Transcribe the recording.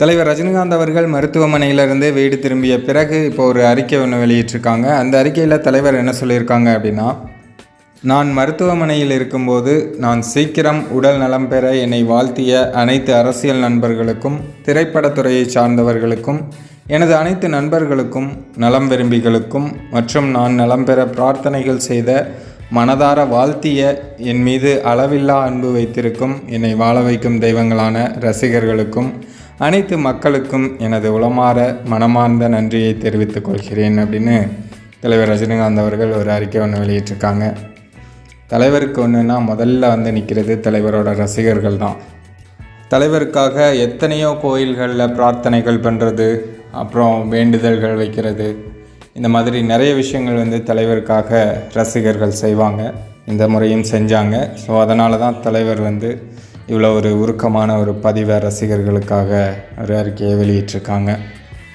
தலைவர் ரஜினிகாந்த் அவர்கள் மருத்துவமனையிலிருந்து வீடு திரும்பிய பிறகு இப்போ ஒரு அறிக்கை ஒன்று வெளியிட்டிருக்காங்க. அந்த அறிக்கையில் தலைவர் என்ன சொல்லியிருக்காங்க அப்படின்னா நான் மருத்துவமனையில் இருக்கும்போது நான் சீக்கிரம் உடல் நலம் பெற என்னை வாழ்த்திய அனைத்து அரசியல் நண்பர்களுக்கும் திரைப்படத்துறையை சார்ந்தவர்களுக்கும் எனது அனைத்து நண்பர்களுக்கும் நலம் விரும்பிகளுக்கும் மற்றும் நான் நலம் பெற பிரார்த்தனைகள் செய்த மனதார வாழ்த்திய என் மீது அளவில்லா அன்பு வைத்திருக்கும் என்னை வாழ வைக்கும் தெய்வங்களான ரசிகர்களுக்கும் அனைத்து மக்களுக்கும் எனது உளமாற மனமார்ந்த நன்றியை தெரிவித்துக் கொள்கிறேன் அப்படின்னு தலைவர் ரஜினிகாந்த் அவர்கள் ஒரு அறிக்கை ஒன்று வெளியிட்டிருக்காங்க. தலைவருக்கு ஒன்றுனா முதல்ல வந்து நிற்கிறது தலைவரோட ரசிகர்கள் தான். தலைவருக்காக எத்தனையோ கோயில்களில் பிரார்த்தனைகள் பண்ணுறது அப்புறம் வேண்டுதல்கள் வைக்கிறது. இந்த மாதிரி நிறைய விஷயங்கள் வந்து தலைவருக்காக ரசிகர்கள் செய்வாங்க. இந்த முறையும் செஞ்சாங்க. ஸோ அதனால தான் தலைவர் வந்து இவ்வளோ ஒரு உருக்கமான ஒரு பதிவை ரசிகர்களுக்காக ஒரு அறிக்கையை வெளியிட்டிருக்காங்க.